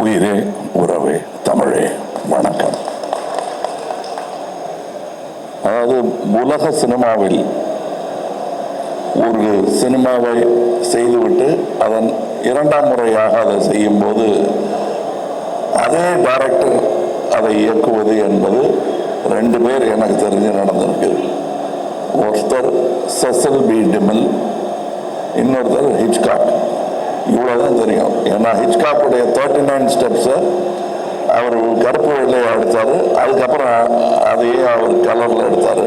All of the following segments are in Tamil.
உயிரே உறவே தமிழே வணக்கம். அதாவது உலக சினிமாவில் ஒரு சினிமாவை செய்துவிட்டு அதன் இரண்டாம் முறையாக அதை செய்யும்போது அதே டைரக்டர் அதை இயக்குவது என்பது ரெண்டு பேர் எனக்கு தெரிஞ்சு நடந்திருக்கு. ஒருத்தர் செசல் பி. டிமில் இன்னொருத்தர் ஹிச்காக் இவ்வளோதான் தெரியும். ஏன்னா ஹிச்காக்குடைய தேர்ட்டி நைன் ஸ்டெப்ஸை அவர் கருப்பு வெள்ளையாக எடுத்தார். அதுக்கப்புறம் அதையே அவர் கலரில் எடுத்தார்.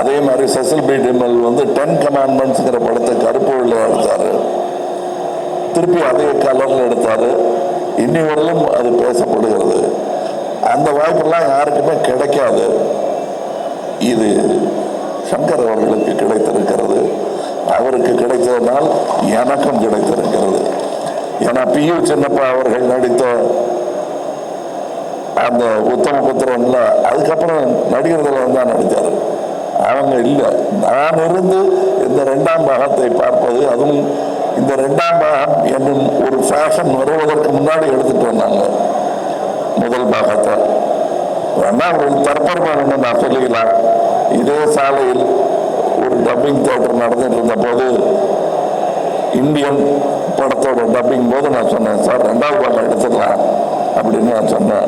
அதே மாதிரி செசில் பி டிமல் வந்து டென் கமாண்ட்மெண்ட்ஸுங்கிற படத்தை கருப்பு வெள்ளையாக எடுத்தார். திருப்பி அதே கலரில் எடுத்தார். இன்னி வரலும் அது பேசப்படுகிறது. அந்த வாய்ப்பெல்லாம் யாருக்குமே கிடைக்காது இது சங்கர் அவர்களுக்கு கிடைத்திருக்கிறது அவருக்கு கிடைத்ததனால் எனக்கும் கிடைத்திருக்கிறது. ஏன்னா பி யு சின்னப்பா அவர்கள் நடித்த அந்த உத்தம புத்திரன்ல அதுக்கப்புறம் நடிகர்கள் தான் நடித்தார். அவங்க இல்லை. நான் இருந்து இந்த ரெண்டாம் பாகத்தை பார்ப்பது அதுவும் இந்த ரெண்டாம் பாகம் என்னும் ஒரு ஃபேஷன் வருவதற்கு முன்னாடி எடுத்துட்டு வந்தாங்க. முதல் பாகத்தை. வேணா ஒரு தற்பரமாக நான் சொல்லிக்கலாம். இதே சாலையில் டப்பிங் தேட்டர் நடந்துட்டு இருந்த போது இந்தியன் படத்தோட டப்பிங் போது நான் சொன்னேன் சார் ரெண்டாவது பாகம் எடுத்துக்கலாம் அப்படின்னு நான் சொன்னேன்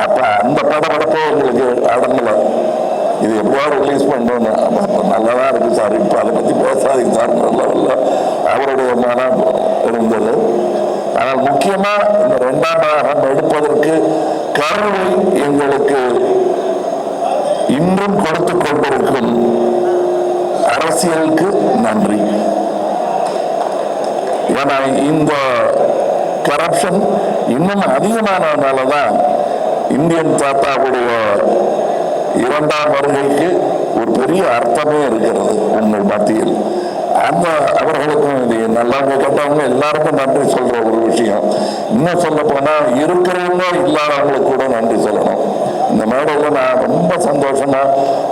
அப்போ அந்த படப்படப்போ உங்களுக்கு அடங்கலை இது எப்போது ரிலீஸ் பண்ணோன்னு அப்போ நல்லதாக இருக்குது சார் இப்போ அதை பற்றி பேசாதீங்க சார் நல்ல அவருடைய மனம் இருந்தது ஆனால் முக்கியமாக இந்த ரெண்டாம் பாகம் எடுப்பதற்கு கருணை எங்களுக்கு இன்றும் கொடுத்து கொண்டிருக்கும் அரசியலுக்கு நன்றி. ஏன்னா இந்த கரப்ஷன் இன்னும் அதிகமானதுனால தான் இந்தியன் தாத்தாவுடைய இரண்டாம் வருகைக்கு ஒரு பெரிய அர்த்தமே இருக்கிறது உங்கள் மத்தியில். அந்த அவர்களுக்கும் இது நல்லவங்க கெட்டவங்க எல்லாருக்கும் நன்றி சொல்ற ஒரு விஷயம். இன்னும் சொல்ல போனா இருக்கிறவங்க இல்லாதவங்களுக்கு கூட நன்றி சொல்லணும். இந்த மேடையில் நான் ரொம்ப சந்தோஷமா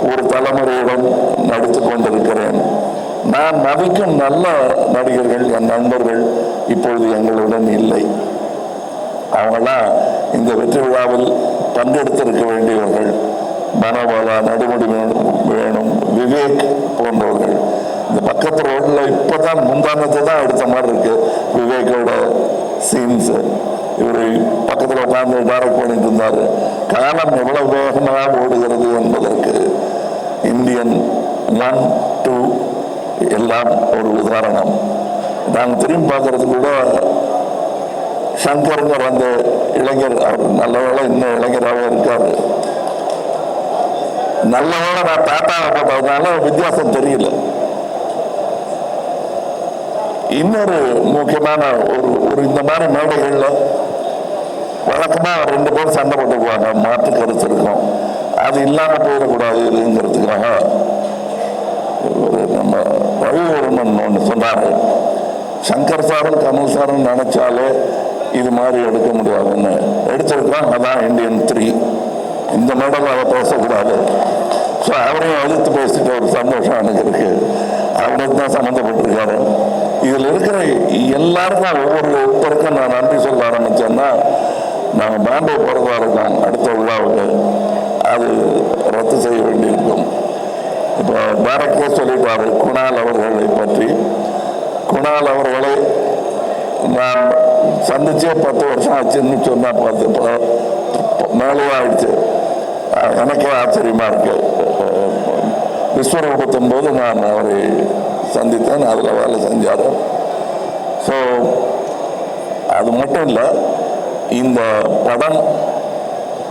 ஒரு தலைமுறையுடன் நான் மதிக்கும் நல்ல நடிகர்கள் என் நண்பர்கள் இப்பொழுது எங்களுடன் இல்லை. அவங்களாம் இந்த வெற்றி விழாவில் பங்கெடுத்திருக்க வேண்டியவர்கள் மனோபாலா நடுமுடி வேணும் வேணும் விவேக் போன்றவர்கள். இந்த பக்கத்து ஊரில் இப்போ தான் முந்தானத்தை தான் எடுத்த மாதிரி இருக்கு விவேக்கோட சீன்ஸ் இவர் பக்கத்தில் உட்கார்ந்து டேரக்ட் பண்ணிட்டு இருந்தாரு. காலம் எவ்வளவு வேகமாக ஓடுகிறது என்பதற்கு இந்தியன் ஒன் எல்லாம் ஒரு உதாரணம். நாங்கள் திரும்பி பார்க்கறது கூட சங்கருங்கிற அந்த இளைஞர். அவர் நல்லவேளை இன்னும் இளைஞராக இருக்காரு. நல்லவேளை நான் தாத்தாவை பார்த்ததுனால வித்தியாசம் தெரியல. இன்னொரு முக்கியமான ஒரு ஒரு இந்த மாதிரி மேடைகளில் வழக்கமாக ரெண்டு பேரும் சண்டை போட்டுக்குவாங்க. மாற்று கருத்து இருக்கும். அது இல்லாம போயிடக்கூடாது இதுங்கிறதுக்காக நம்ம ரவிவர்மன் ஒன்று சொன்னார். சங்கர் சாரும் கமல் சாரும் நினைச்சாலே இது மாதிரி எடுக்க முடியாதுன்னு. எடுத்திருக்கான் அதான் இந்தியன் த்ரீ இந்த மேடம் அதை பேசக்கூடாது. ஸோ அவரையும் எதிர்த்து பேசிட்டு ஒரு சந்தோஷம் எனக்கு இருக்கு. அவருக்கு தான் சம்மந்தப்பட்டிருக்காரு. இதில் இருக்கிற எல்லாருக்கும் ஒவ்வொரு ஒருத்தருக்கும் நான் நன்றி சொல்ல ஆரம்பித்தேன்னா நாங்கள் பாம்பே போகிறதா இருக்கோம் அடுத்த விழாவுக்கு. அது ரத்து செய்ய வேண்டியிருக்கும். இப்போ டைரக்டே சொல்லிட்டாரு குணால் அவர்களை பற்றி. குணால் அவர்களை நான் சந்திச்சே பத்து வருஷம் ஆச்சுன்னு சொன்னால் பத்து மேலே ஆயிடுச்சு எனக்கே ஆச்சரியமாக இருக்கு. அஹ் விஸ்வரூபத்தின் போது நான் அவரை சந்தித்தேன் அதில் வேலை செஞ்சார். ஸோ அது மட்டும் இல்லை இந்த படம்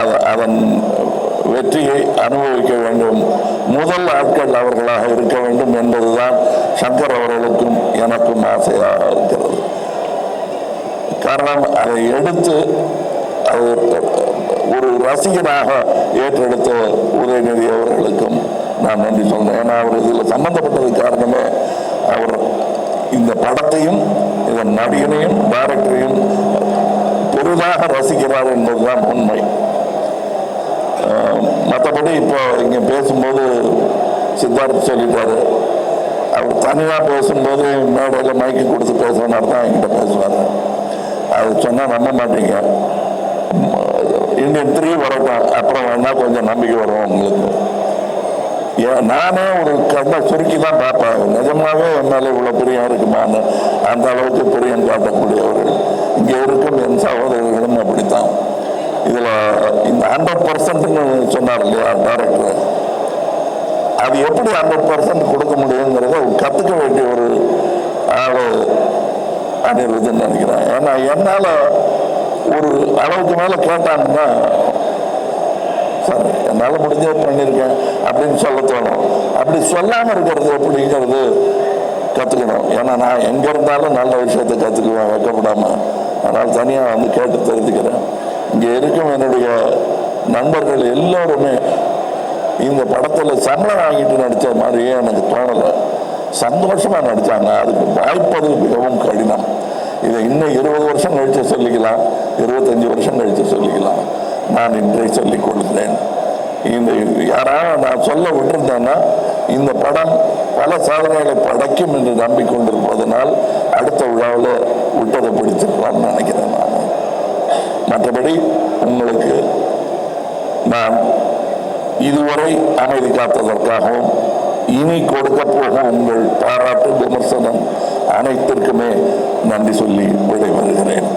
அத- அதன் வெற்றியை அனுபவிக்க வேண்டும். முதல் ஆட்கள் அவர்களாக இருக்க வேண்டும் என்பதுதான் சங்கர் அவர்களுக்கும் எனக்கும் ஆசையாக இருக்கிறது. காரணம் அதை எடுத்து அது ஒரு ரசிகனாக ஏற்றெடுத்த உதயநிதி அவர்களுக்கும் நான் நன்றி சொல்றேன். ஏன்னா அவர் இதில் சம்பந்தப்பட்டது காரணமே அவர் இந்த படத்தையும் இதன் நடிகனையும் டைரக்டரையும் பெரிதாக ரசிக்கிறார் என்பதுதான் உண்மை. மற்றபடி இப்போ இங்கே பேசும்போது சித்தார்த் சொல்லிட்டாரு. அவர் தனியாக பேசும்போது மேடையில் மைக்கு கொடுத்து பேசுவார் தான் என்கிட்ட பேசுவார். அது சொன்னால் நம்ப மாட்டீங்க. இன்னும் த்ரீ வரட்டும் அப்புறம் வேணா கொஞ்சம் நம்பிக்கை வரும் உங்களுக்கு. ஏன் நானே ஒரு கண்ணை சுருக்கி தான் பார்ப்பேன். நிஜமாகவே என்னால் இவ்வளோ பிரியம் இருக்குமான்னு அந்த அளவுக்கு பிரியம் காட்டக்கூடியவர்கள் இங்கே இருக்கும் என் சகோதரர்களும் அப்படித்தான். இதில் இந்த ஹண்ட்ரட் பர்சன்ட்னு சொன்னார் இல்லையா டைரக்டர் அது எப்படி ஹண்ட்ரட் பர்சன்ட் கொடுக்க முடியுங்கிறத கற்றுக்க வேண்டிய ஒரு ஆளு அனிருதுன்னு நினைக்கிறேன். ஏன்னா என்னால் ஒரு அளவுக்கு மேலே கேட்டாங்கன்னா சார் என்னால் முடிஞ்ச பண்ணியிருக்கேன் அப்படின்னு சொல்ல தோணும். அப்படி சொல்லாமல் இருக்கிறது எப்படிங்கிறது கற்றுக்கணும் ஏன்னா நான் எங்கே இருந்தாலும் நல்ல விஷயத்தை கற்றுக்குவேன் வைக்கப்படாமல் அதனால் தனியாக வந்து கேட்டு தெரிஞ்சுக்கிறேன். இங்கே இருக்கும் என்னுடைய நண்பர்கள் எல்லோருமே இந்த படத்தில் சம்பளம் வாங்கிட்டு நடித்த மாதிரியே எனக்கு தோணலை. சந்தோஷமாக நடித்தாங்க அதுக்கு வாய்ப்பது மிகவும் கடினம். இதை இன்னும் இருபது வருஷம் கழித்து சொல்லிக்கலாம். இருபத்தஞ்சி வருஷம் கழித்து சொல்லிக்கலாம். நான் இன்றை சொல்லிக் கொள்கிறேன். இந்த யாராவது நான் சொல்ல விட்டுருந்தேன்னா இந்த படம் பல சாதனைகளை படைக்கும் என்று நம்பிக்கொண்டிருப்பதனால் அடுத்த விழாவில் விட்டதை பிடிச்சிருக்கலாம்னு நினைக்கிறேன் நான். மற்றபடி உங்களுக்கு நான் இதுவரை அமைதி காத்ததற்காகவும் இனி கொடுக்க போகும் உங்கள் பாராட்டு விமர்சனம் அனைத்திற்குமே நன்றி சொல்லி விடைபெறுகிறேன்.